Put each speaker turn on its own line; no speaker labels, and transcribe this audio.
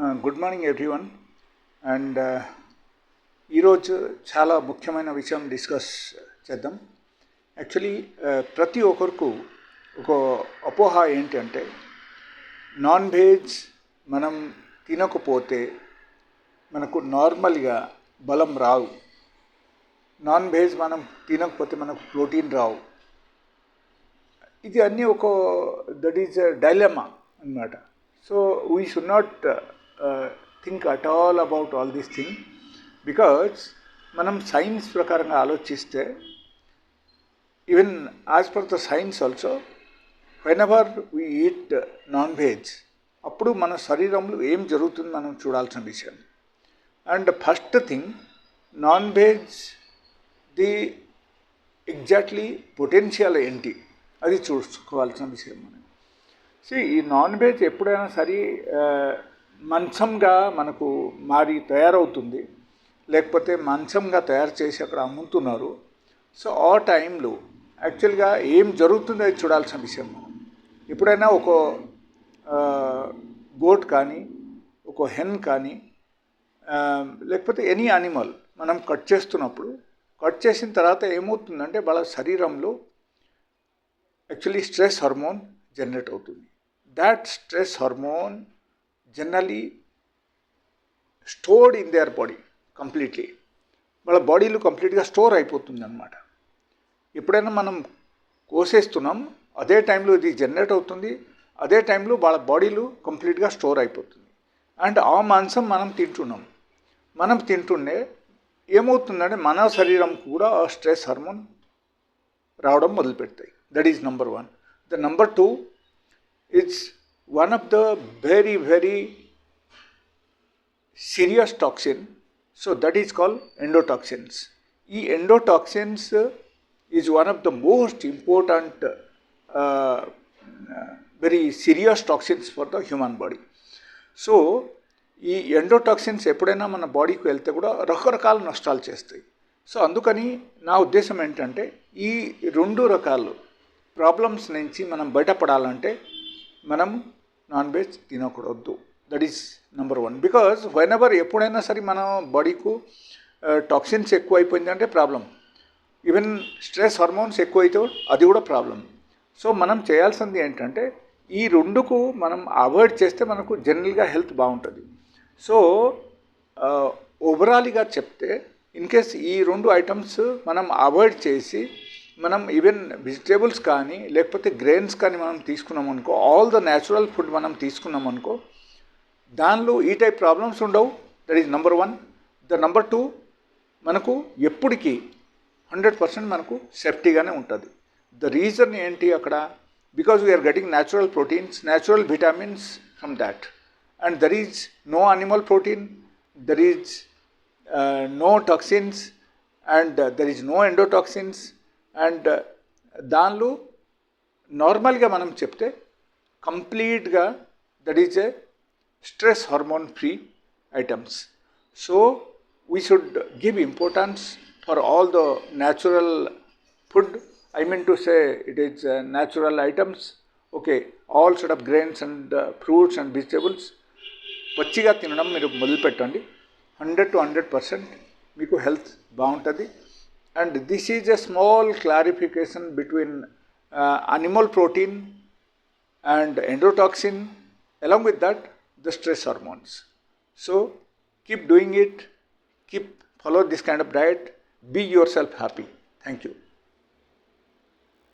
Good morning everyone and ఈరోజు చాలా ముఖ్యమైన విషయం డిస్కస్ చేద్దాం. యాక్చువల్లీ uh, ప్రతి ఒక్కరికి ఒక అపోహ ఏంటంటే నాన్ వెజ్ మనం తినకపోతే మనకు నార్మల్గా బలం రావు. నాన్ వెజ్ మనం తినకపోతే మనకు ప్రోటీన్ రావు. ఇది అన్నీ ఒక దట్ ఈజ్ డైలమా అన్నమాట. So we should not think at all about all these thing because మనం సైన్స్ ప్రకారంగా ఆలోచిస్తే even as per the science also whenever we eat non veg అప్పుడు మన శరీరంలో ఏం జరుగుతుంది మనం చూడాల్సిన విషయం. And first thing non veg the exactly potential ఏంటి? అది చూసుకోవాల్సిన విషయం మనం. సో ఈ నాన్ వెజ్ ఎప్పుడైనా సరే uh, మంచంగా మనకు మారి తయారవుతుంది. లేకపోతే మంచంగా తయారు చేసి అక్కడ అమ్ముతున్నారు. సో ఆ టైంలో యాక్చువల్గా ఏం జరుగుతుందో చూడాల్సిన విషయం మనం. ఎప్పుడైనా ఒక గోట్ కానీ ఒక హెన్ కానీ లేకపోతే ఎనీ యానిమల్ మనం కట్ చేస్తున్నప్పుడు కట్ చేసిన తర్వాత ఏమవుతుందంటే వాళ్ళ శరీరంలో యాక్చువల్లీ స్ట్రెస్ హార్మోన్ జనరేట్ అవుతుంది. That stress hormone generally stored in there body completely వాళ్ళ బాడీలో కంప్లీట్గా స్టోర్ అయిపోతుంది అనమాట ఎప్పుడైనా మనం కోసేస్తున్నాం అదే టైంలో ఇది జనరేట్ అవుతుంది అదే టైంలో వాళ్ళ బాడీలో కంప్లీట్గా స్టోర్ అయిపోతుంది. అండ్ ఆ మాంసం మనం తింటున్నాం. మనం తింటుండే ఏమవుతుందంటే మన శరీరం కూడా ఆ స్ట్రెస్ హార్మోన్ రావడం మొదలుపెడతాయి. That is number one the number two it's one of the very very serious toxin so that is call endotoxins ఈ endotoxins is one of the most important very serious toxins for the human body so ఈ endotoxins ఎప్పుడైనా మన బాడీకి వెళ్తే కూడా రకరకాల నష్టాలు చేస్తాయి. సో అందుకని నా ఉద్దేశం ఏంటంటే ఈ రెండు రకాలు ప్రాబ్లమ్స్ నుంచి మనం బయటపడాలంటే మనం నాన్ వెజ్ తినకూడదు. That is number one because whenever ఎప్పుడైనా సరే మన బాడీకు టాక్సిన్స్ ఎక్కువ అయిపోయిందంటే ప్రాబ్లం ఈవెన్ స్ట్రెస్ హార్మోన్స్ ఎక్కువైతే అది కూడా ప్రాబ్లం సో మనం చేయాల్సింది ఏంటంటే ఈ రెండుకు మనం అవాయిడ్ చేస్తే మనకు జనరల్గా హెల్త్ బాగుంటుంది. సో ఓవరాల్గా చెప్తే ఇన్ కేస్ ఈ రెండు ఐటమ్స్ మనం అవాయిడ్ చేసి మనం ఈవెన్ వెజిటేబుల్స్ కానీ లేకపోతే గ్రెయిన్స్ కానీ మనం తీసుకున్నాం అనుకో ఆల్ ద న్యాచురల్ ఫుడ్ మనం తీసుకున్నాం అనుకో దానిలో ఈ టైప్ ప్రాబ్లమ్స్ ఉండవు. That is number one the number two మనకు ఎప్పటికీ హండ్రెడ్ పర్సెంట్ మనకు సేఫ్టీగానే ఉంటుంది. ద రీజన్ ఏంటి అక్కడ? Because we are getting natural proteins natural vitamins from that and there is no animal protein there is no toxins and there is no endotoxins and దానిలో నార్మల్గా మనం చెప్తే కంప్లీట్గా that is a stress hormone free items. So we should give importance for all the natural food I mean to say it is natural items okay all sort of grains and fruits and vegetables పచ్చిగా తినడం మీరు మొదలుపెట్టండి. Hundred to hundred percent మీకు health బాగుంటుంది. and this is a small clarification between uh, animal protein and endotoxin. Along with that the stress hormones. So keep doing it. Keep follow this kind of diet. Be yourself happy. Thank you.